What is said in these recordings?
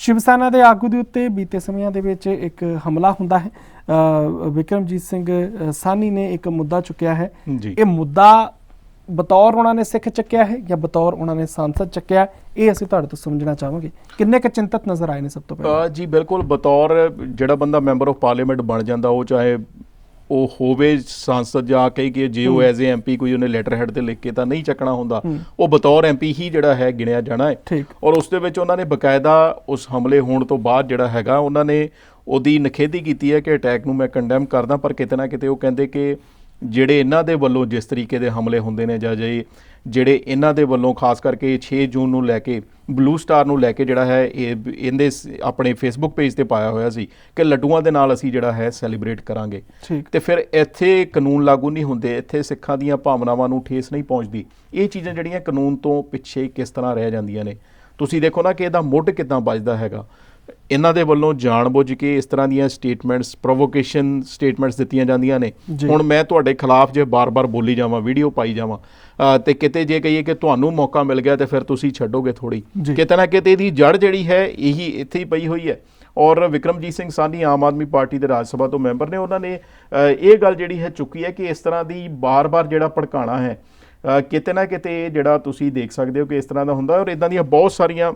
ਸ਼ਿਵ ਸੈਨਾ ਦੇ ਆਗੂ ਦੇ ਉੱਤੇ ਬੀਤੇ ਸਮਿਆਂ ਦੇ ਵਿੱਚ ਇੱਕ ਹਮਲਾ ਹੁੰਦਾ ਹੈ। ਵਿਕਰਮਜੀਤ ਸਿੰਘ ਸਾਨੀ ਨੇ ਇੱਕ ਮੁੱਦਾ ਚੁੱਕਿਆ ਹੈ। ਇਹ ਮੁੱਦਾ ਬਤੌਰ ਉਹਨਾਂ ਨੇ ਸਿੱਖ ਚੱਕਿਆ ਹੈ ਜਾਂ ਬਤੌਰ ਉਹਨਾਂ ਨੇ ਸੰਸਦ ਚੱਕਿਆ? ਇਹ ਅਸੀਂ ਤੁਹਾਡੇ ਤੋਂ ਸਮਝਣਾ ਚਾਹਾਂਗੇ। ਕਿੰਨੇ ਕੁ ਚਿੰਤਤ ਨਜ਼ਰ ਆਏ ਨੇ ਸਭ ਤੋਂ ਪਹਿਲਾਂ? ਜੀ ਬਿਲਕੁਲ ਬਤੌਰ ਜਿਹੜਾ ਬੰਦਾ ਮੈਂਬਰ ਆਫ ਪਾਰਲੀਮੈਂਟ ਬਣ ਜਾਂਦਾ ਉਹ ਚਾਹੇ ਉਹ ਹੋਵੇ ਸੰਸਦ ਜਾਂ ਕਹੀ ਕਿ ਜੇ ਉਹ ਐਜ਼ ਏ ਐਮਪੀ ਕੋਈ ਉਹਨੇ ਲੈਟਰ ਹੈਡ ਤੇ ਲਿਖ ਕੇ ਤਾਂ ਨਹੀਂ ਚੱਕਣਾ ਹੁੰਦਾ। ਉਹ ਬਤੌਰ ਐਮਪੀ ਹੀ ਜਿਹੜਾ ਹੈ ਗਿਣਿਆ ਜਾਣਾ ਹੈ। ਔਰ ਉਸ ਦੇ ਵਿੱਚ ਉਹਨਾਂ ਨੇ ਬਕਾਇਦਾ ਉਸ ਹਮਲੇ ਹੋਣ ਤੋਂ ਬਾਅਦ ਜਿਹੜਾ ਹੈਗਾ ਉਹਨਾਂ ਨੇ ਉਹਦੀ ਨਖੇਦੀ ਕੀਤੀ ਹੈ ਕਿ ਅਟੈਕ ਨੂੰ ਮੈਂ ਕੰਡੈਮ ਕਰਦਾ ਪਰ ਕਿਤੇ ਨਾ ਕਿਤੇ ਉਹ ਕਹਿੰਦੇ ਕਿ ਜਿਹੜੇ ਇਹਨਾਂ ਦੇ ਵੱਲੋਂ ਜਿਸ ਤਰੀਕੇ ਦੇ ਹਮਲੇ ਹੁੰਦੇ ਨੇ ਜਾਂ ਜੇ ਜਿਹੜੇ ਇਹਨਾਂ ਦੇ ਵੱਲੋਂ ਖਾਸ ਕਰਕੇ 6 ਜੂਨ ਨੂੰ ਲੈ ਕੇ ਬਲੂ ਸਟਾਰ ਨੂੰ ਲੈ ਕੇ ਜਿਹੜਾ ਹੈ ਇਹ ਇਹਦੇ ਆਪਣੇ ਫੇਸਬੁੱਕ ਪੇਜ ਤੇ ਪਾਇਆ ਹੋਇਆ ਸੀ ਕਿ ਲੱਡੂਆਂ ਦੇ ਨਾਲ ਅਸੀਂ ਜਿਹੜਾ ਹੈ ਸੈਲੀਬ੍ਰੇਟ ਕਰਾਂਗੇ। ਤੇ ਫਿਰ ਇੱਥੇ ਕਾਨੂੰਨ ਲਾਗੂ ਨਹੀਂ ਹੁੰਦੇ ਇੱਥੇ ਸਿੱਖਾਂ ਦੀਆਂ ਭਾਵਨਾਵਾਂ ਨੂੰ ਠੇਸ ਨਹੀਂ ਪਹੁੰਚਦੀ। ਇਹ ਚੀਜ਼ਾਂ ਜਿਹੜੀਆਂ ਕਾਨੂੰਨ ਤੋਂ ਪਿੱਛੇ ਕਿਸ ਤਰ੍ਹਾਂ ਰਹਿ ਜਾਂਦੀਆਂ ਨੇ? ਤੁਸੀਂ ਦੇਖੋ ਨਾ ਕਿ ਇਹਦਾ ਮੁੱਢ ਕਿਦਾਂ ਵੱਜਦਾ ਹੈਗਾ। ਇਹਨਾਂ ਦੇ ਵੱਲੋਂ ਜਾਣਬੁੱਝ ਕੇ ਇਸ ਤਰ੍ਹਾਂ ਦੀਆਂ ਸਟੇਟਮੈਂਟਸ ਪ੍ਰੋਵੋਕੇਸ਼ਨ ਸਟੇਟਮੈਂਟਸ ਦਿੱਤੀਆਂ ਜਾਂਦੀਆਂ ਨੇ। ਹੁਣ ਮੈਂ ਤੁਹਾਡੇ ਖਿਲਾਫ ਜੇ ਬਾਰ-ਬਾਰ ਬੋਲੀ ਜਾਵਾਂ ਵੀਡੀਓ ਪਾਈ ਜਾਵਾਂ ਤੇ ਕਿਤੇ ਜੇ ਕਹੀਏ ਕਿ ਤੁਹਾਨੂੰ ਮੌਕਾ ਮਿਲ ਗਿਆ ਤੇ ਫਿਰ ਤੁਸੀਂ ਛੱਡੋਗੇ ਥੋੜੀ। ਕਿਤੇ ਨਾ ਕਿਤੇ ਇਹਦੀ ਜੜ ਜਿਹੜੀ ਹੈ ਇਹੀ ਇੱਥੇ ਹੀ ਪਈ ਹੋਈ ਹੈ ਔਰ ਵਿਕਰਮਜੀਤ ਸਿੰਘ ਸਾਨੀ ਆਮ ਆਦਮੀ ਪਾਰਟੀ ਦੇ ਰਾਜ ਸਭਾ ਤੋਂ ਮੈਂਬਰ ਨੇ ਉਹਨਾਂ ਨੇ ਇਹ ਗੱਲ ਜਿਹੜੀ ਹੈ ਚੁੱਕੀ ਹੈ ਕਿ ਇਸ ਤਰ੍ਹਾਂ ਦੀ ਬਾਰ-ਬਾਰ ਜਿਹੜਾ ਭੜਕਾਣਾ ਹੈ ਕਿਤੇ ਨਾ ਕਿਤੇ ਜਿਹੜਾ ਤੁਸੀਂ ਦੇਖ ਸਕਦੇ ਹੋ ਕਿ ਇਸ ਤਰ੍ਹਾਂ ਦਾ ਹੁੰਦਾ ਔਰ ਇਦਾਂ ਦੀਆਂ ਬਹੁਤ ਸਾਰੀਆਂ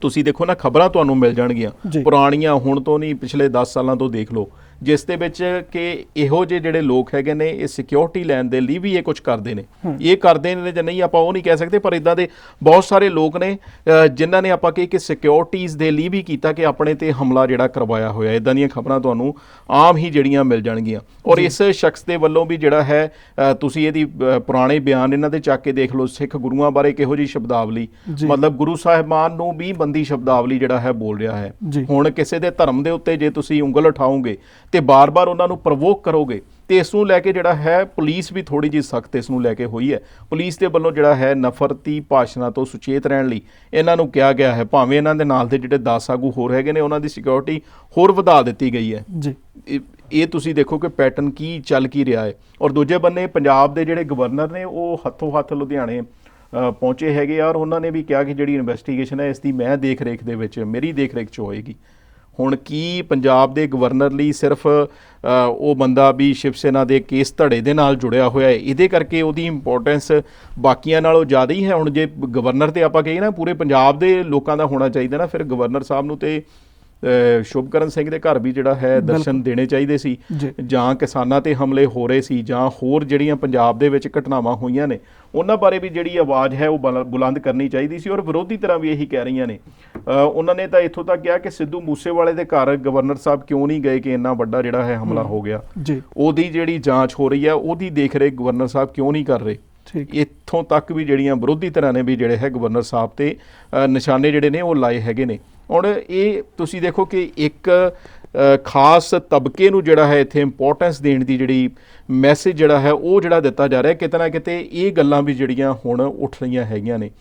ਤੁਸੀਂ ਦੇਖੋ ਨਾ ਖਬਰਾਂ ਤੁਹਾਨੂੰ ਮਿਲ ਜਾਣਗੀਆਂ ਜੀ। ਪੁਰਾਣੀਆਂ ਹੁਣ ਤੋਂ ਨਹੀਂ ਪਿਛਲੇ 10 ਸਾਲਾਂ ਤੋਂ ਦੇਖ ਲਓ ਜਿਸ ਦੇ ਵਿੱਚ ਕਿ ਇਹੋ ਜਿਹੇ ਜਿਹੜੇ ਲੋਕ ਹੈਗੇ ਨੇ ਇਹ ਸਿਕਿਉਰਿਟੀ ਲੈਣ ਦੇ ਲਈ ਵੀ ਇਹ ਕੁਝ ਕਰਦੇ ਨੇ। ਇਹ ਕਰਦੇ ਨੇ ਜਾਂ ਨਹੀਂ ਆਪਾਂ ਉਹ ਨਹੀਂ ਕਹਿ ਸਕਦੇ ਪਰ ਇਦਾਂ ਦੇ ਬਹੁਤ ਸਾਰੇ ਲੋਕ ਨੇ ਜਿਨ੍ਹਾਂ ਨੇ ਆਪਾਂ ਕਹੀ ਕਿ ਸਿਕਿਉਰਿਟੀਜ਼ ਦੇ ਲਈ ਵੀ ਕੀਤਾ ਕਿ ਆਪਣੇ ਤੇ ਹਮਲਾ ਜਿਹੜਾ ਕਰਵਾਇਆ ਹੋਇਆ। ਇਦਾਂ ਦੀਆਂ ਖਬਰਾਂ ਤੁਹਾਨੂੰ ਆਮ ਹੀ ਜਿਹੜੀਆਂ ਮਿਲ ਜਾਣਗੀਆਂ। ਔਰ ਇਸ ਸ਼ਖਸ ਦੇ ਵੱਲੋਂ ਵੀ ਜਿਹੜਾ ਹੈ ਤੁਸੀਂ ਇਹਦੀ ਪੁਰਾਣੇ ਬਿਆਨ ਇਹਨਾਂ ਦੇ ਚੱਕ ਕੇ ਦੇਖ ਲਓ ਸਿੱਖ ਗੁਰੂਆਂ ਬਾਰੇ ਕਿਹੋ ਜੀ ਸ਼ਬਦਾਵਲੀ। ਮਤਲਬ ਗੁਰੂ ਸਾਹਿਬਾਨ ਨੂੰ ਵੀ ਬੰਦੀ ਸ਼ਬਦਾਵਲੀ ਜਿਹੜਾ ਹੈ ਬੋਲ ਰਿਹਾ ਹੈ। ਹੁਣ ਕਿਸੇ ਦੇ ਧਰਮ ਦੇ ਉੱਤੇ ਜੇ ਤੁਸੀਂ ਉਂਗਲ ਉਠਾਓਗੇ ਤੇ ਬਾਰ-ਬਾਰ ਉਹਨਾਂ ਨੂੰ ਪ੍ਰਵੋਕ ਕਰੋਗੇ ਤੇ ਇਸ ਨੂੰ ਲੈ ਕੇ ਜਿਹੜਾ ਹੈ ਪੁਲਿਸ ਵੀ ਥੋੜੀ ਜਿਹੀ ਸਖਤ ਇਸ ਨੂੰ ਲੈ ਕੇ ਹੋਈ ਹੈ। ਪੁਲਿਸ ਦੇ ਵੱਲੋਂ ਜਿਹੜਾ ਹੈ ਨਫ਼ਰਤੀ ਭਾਸ਼ਣਾਂ ਤੋਂ ਸੁਚੇਤ ਰਹਿਣ ਲਈ ਇਹਨਾਂ ਨੂੰ ਕਿਹਾ ਗਿਆ ਹੈ। ਭਾਵੇਂ ਇਹਨਾਂ ਦੇ ਨਾਲ ਦੇ ਜਿਹੜੇ 10 ਆਗੂ ਹੋਰ ਹੈਗੇ ਨੇ ਉਹਨਾਂ ਦੀ ਸਿਕਿਉਰਿਟੀ ਹੋਰ ਵਧਾ ਦਿੱਤੀ ਗਈ ਹੈ। ਜੀ। ਇਹ- ਤੁਸੀਂ ਦੇਖੋ ਕਿ ਪੈਟਰਨ ਕੀ ਚੱਲ ਕੀ ਰਿਹਾ ਹੈ। ਔਰ ਦੂਜੇ ਬੰਨੇ ਪੰਜਾਬ ਦੇ ਜਿਹੜੇ ਗਵਰਨਰ ਨੇ ਉਹ ਹੱਥੋਂ ਹੱਥ ਲੁਧਿਆਣੇ ਪਹੁੰਚੇ ਹੈਗੇ ਔਰ ਉਹਨਾਂ ਨੇ ਵੀ ਕਿਹਾ ਕਿ ਜਿਹੜੀ ਇਨਵੈਸਟੀਗੇਸ਼ਨ ਹੈ ਇਸ ਦੀ ਮੈਂ ਦੇਖ ਰੇਖ ਦੇ ਵਿੱਚ ਮੇਰੀ ਦੇਖ ਰੇਖ 'ਚ ਹੋਏਗੀ। ਹੁਣ ਕੀ ਪੰਜਾਬ ਦੇ ਗਵਰਨਰ ਲਈ ਸਿਰਫ ਉਹ ਬੰਦਾ ਵੀ ਸ਼ਿਵ ਸੈਨਾ ਦੇ ਕੇਸ ਧੜੇ ਦੇ ਨਾਲ ਜੁੜਿਆ ਹੋਇਆ ਹੈ, ਇਹਦੇ ਕਰਕੇ ਉਹਦੀ ਇੰਪੋਰਟੈਂਸ ਬਾਕੀਆਂ ਨਾਲੋਂ ਜ਼ਿਆਦਾ ਹੀ ਹੈ? ਹੁਣ ਜੇ ਗਵਰਨਰ ਤੇ ਆਪਾਂ ਕਹੀਏ ਨਾ, ਪੂਰੇ ਪੰਜਾਬ ਦੇ ਲੋਕਾਂ ਦਾ ਹੋਣਾ ਚਾਹੀਦਾ ਨਾ, ਫਿਰ ਗਵਰਨਰ ਸਾਹਿਬ ਨੂੰ ਤੇ ਸ਼ੁਭਕਰਨ ਸਿੰਘ ਦੇ ਘਰ ਵੀ ਜਿਹੜਾ ਹੈ ਦਰਸ਼ਨ ਦੇਣੇ ਚਾਹੀਦੇ ਸੀ। ਜੀ। ਕਿਸਾਨਾਂ ਤੇ ਹਮਲੇ ਹੋ ਰਹੇ ਸੀ ਜਾਂ ਹੋਰ ਜਿਹੜੀਆਂ ਪੰਜਾਬ ਦੇ ਵਿੱਚ ਘਟਨਾਵਾਂ ਹੋਈਆਂ ਨੇ ਉਹਨਾਂ ਬਾਰੇ ਵੀ ਜਿਹੜੀ ਆਵਾਜ਼ ਹੈ ਉਹ ਬੁਲ- ਬੁਲੰਦ ਕਰਨੀ ਚਾਹੀਦੀ ਸੀ ਔਰ ਵਿਰੋਧੀ ਤਰ੍ਹਾਂ ਵੀ ਇਹੀ ਕਹਿ ਰਹੀਆਂ ਨੇ। ਉਹਨਾਂ ਨੇ ਤਾਂ ਇੱਥੋਂ ਤੱਕ ਕਿਹਾ ਕਿ ਸਿੱਧੂ ਮੂਸੇਵਾਲੇ ਦੇ ਘਰ ਗਵਰਨਰ ਸਾਹਿਬ ਕਿਉਂ ਨਹੀਂ ਗਏ ਕਿ ਇੰਨਾ ਵੱਡਾ ਜਿਹੜਾ ਹੈ ਹਮਲਾ ਹੋ। ਗਿਆ? ਉਹਦੀ ਜਿਹੜੀ ਜਾਂਚ ਹੋ ਰਹੀ ਹੈ ਉਹਦੀ ਦੇਖ ਰੇਖ ਗਵਰਨਰ ਸਾਹਿਬ ਕਿਉਂ ਨਹੀਂ ਕਰ ਰਹੇ? ਇੱਥੋਂ ਤੱਕ ਵੀ ਜਿਹੜੀਆਂ ਵਿਰੋਧੀ ਧਿਰਾਂ ਨੇ ਵੀ ਜਿਹੜੇ ਹੈ ਗਵਰਨਰ ਸਾਹਿਬ ਤੇ ਨਿਸ਼ਾਨੇ ਜਿਹੜੇ ਨੇ ਉਹ ਲਾਏ ਹੈਗੇ ਨੇ। ਹੁਣ ਇਹ ਤੁਸੀਂ ਦੇਖੋ ਕਿ ਇੱਕ ਖਾਸ ਤਬਕੇ ਨੂੰ ਜਿਹੜਾ ਹੈ ਇੱਥੇ ਇੰਪੋਰਟੈਂਸ ਦੇਣ ਦੀ ਜਿਹੜੀ ਮੈਸੇਜ ਜਿਹੜਾ ਹੈ ਉਹ ਜਿਹੜਾ ਦਿੱਤਾ ਜਾ ਰਿਹਾ ਕਿਤੇ ਨਾ ਕਿਤੇ ਇਹ ਗੱਲਾਂ ਵੀ ਜਿਹੜੀਆਂ ਹੁਣ ਉੱਠ ਰਹੀਆਂ ਹੈਗੀਆਂ ਨੇ।